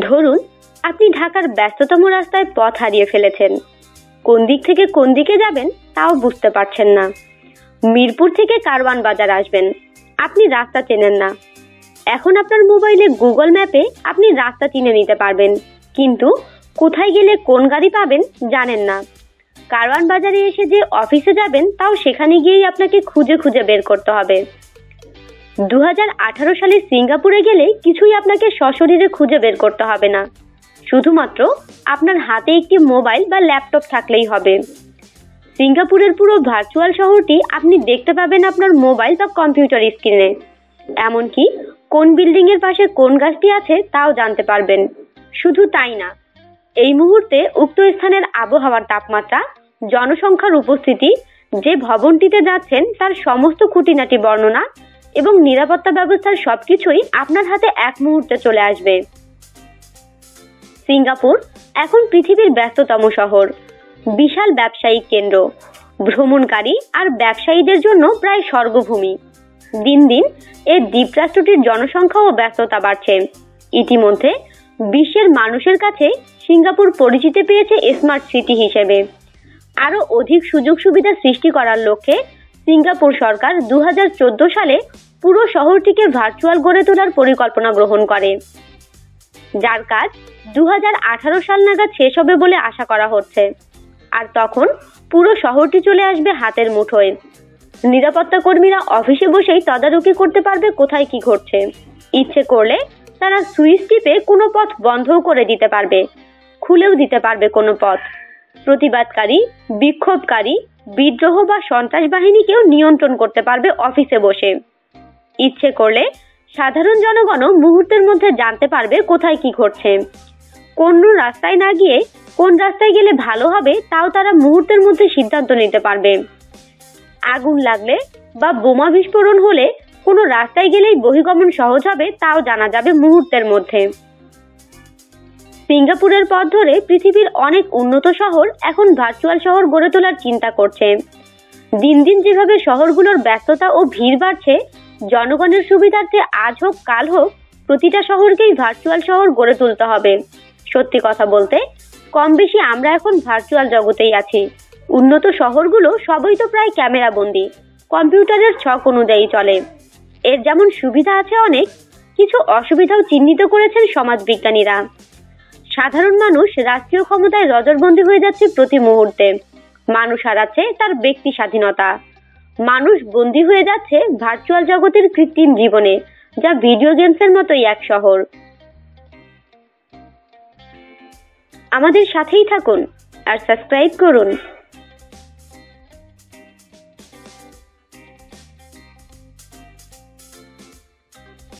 ধরুন, আপনি ঢাকার ব্যস্ততম রাস্তায় পথ হারিয়ে ফেলেছেন। কোন দিক থেকে কোন দিকে যাবেন, তাও বুঝতে পারছেন না। মিরপুর থেকে কারওয়ান বাজার আসবেন। আপনি রাস্তা চেনেন না। এখন আপনার মোবাইলে গুগল ম্যাপে আপনি রাস্তা চিনে নিতে পারবেন। কিন্তু কোথায় গেলে কোন গাড়ি পাবেন, জানেন না। কারওয়ান বাজারে এসে যে অফিসে যাবেন, তাও সেখানে গিয়েই আপনাকে খুঁজে খুঁজে বের করতে হবে। দু হাজার আঠারো সালে সিঙ্গাপুরে গেলে কিছুই আপনাকে সশরীরে খুঁজে বের করতে হবে না। শুধুমাত্র আপনার হাতে একটি মোবাইল বা ল্যাপটপ থাকলেই হবে। সিঙ্গাপুরের পুরো ভার্চুয়াল শহরটি আপনি দেখতে পাবেন আপনার মোবাইল বা কম্পিউটার স্ক্রিনে। এমনকি কোন বিল্ডিং এর পাশে কোন গাছটি আছে তাও জানতে পারবেন। শুধু তাই না, এই মুহূর্তে উক্ত স্থানের আবহাওয়ার তাপমাত্রা, জনসংখ্যার উপস্থিতি, যে ভবনটিতে যাচ্ছেন তার সমস্ত খুঁটিনাটি বর্ণনা এবং নিরাপত্তা ব্যবস্থার সবকিছুই আপনার হাতে এক মুহূর্তে চলে আসবে। সিঙ্গাপুর এখন পৃথিবীর ব্যস্ততম শহর। বিশাল ব্যবসায়িক কেন্দ্র। ভ্রমণকারী আর ব্যবসায়ীদের জন্য প্রায় স্বর্গভূমি। দিন দিন এই দ্বীপরাষ্ট্রটির জনসংখ্যা ও ব্যস্ততা বাড়ছে। ইতিমধ্যে বিশ্বের মানুষের কাছে সিঙ্গাপুর পরিচিতি পেয়েছে স্মার্ট সিটি হিসেবে। আরও অধিক সুযোগ সুবিধা সৃষ্টি করার লক্ষ্যে সিঙ্গাপুর সরকার দু হাজার চোদ্দ সালে পুরো শহরটিকে ভার্চুয়াল গড়ে তোলার পরিকল্পনা গ্রহণ করে। যার কাজ দু হাজার আঠারো সাল নাগাদ শেষ হবে বলে আশা করা হচ্ছে। আর তখন পুরো শহরটি চলে আসবে হাতের মুঠোয়। নিরাপত্তা কর্মীরা অফিসে বসেই তদারকি করতে পারবে কোথায় কি ঘটছে। ইচ্ছে করলে তারা সুইচ টিপে কোনো পথ বন্ধও করে দিতে পারবে। খুলেও দিতে পারবে কোনো পথ। প্রতিবাদকারী, বিক্ষোভকারী, বিদ্রোহ বা সন্ত্রাস বাহিনীকেও নিয়ন্ত্রণ করতে পারবে অফিসে বসে। ইচ্ছে করলে সাধারণ জনগণও মুহূর্তের মধ্যে জানতে পারবে কোথায় কি ঘটছে। কোন রাস্তায় না গিয়ে কোন রাস্তায় গেলে ভালো হবে তাও তারা মুহূর্তের মধ্যে সিদ্ধান্ত নিতে পারবে। আগুন লাগলে বা বোমা বিস্ফোরণ হলে কোনো রাস্তায় গেলেই বহিগমন সহজ হবে তাও জানা যাবে মুহূর্তের মধ্যে। সিঙ্গাপুরের পথ ধরে পৃথিবীর অনেক উন্নত শহর এখন ভার্চুয়াল শহর গড়ে তোলার চিন্তা করছে। দিন দিন যেভাবে শহরগুলোর ব্যস্ততা ও ভিড় বাড়ছে জনগণের সুবিধার্থে আজ হোক, কাল হোক, প্রতিটা শহরকেই ভার্চুয়াল শহর গড়ে তুলতে হবে। সত্যি কথা বলতে কম বেশি আমরা এখন ভার্চুয়াল জগতেই আছি। উন্নত শহরগুলো সবই তো প্রায় ক্যামেরা বন্দি, কম্পিউটারের ছক অনুযায়ী চলে। এর যেমন সুবিধা আছে অনেক, কিছু অসুবিধাও চিহ্নিত করেছেন সমাজবিজ্ঞানীরা। সাধারণ মানুষ রাষ্ট্রীয় ক্ষমতায় নজরবন্দি হয়ে যাচ্ছে প্রতি মুহূর্তে। মানুষ হারাচ্ছে তার ব্যক্তি স্বাধীনতা। মানুষ বন্দী হয়ে যাচ্ছে ভার্চুয়াল জগতের কৃত্রিম জীবনে, যা ভিডিও গেমসের মতোই এক শহর। আমাদের সাথেই থাকুন আর সাবস্ক্রাইব করুন।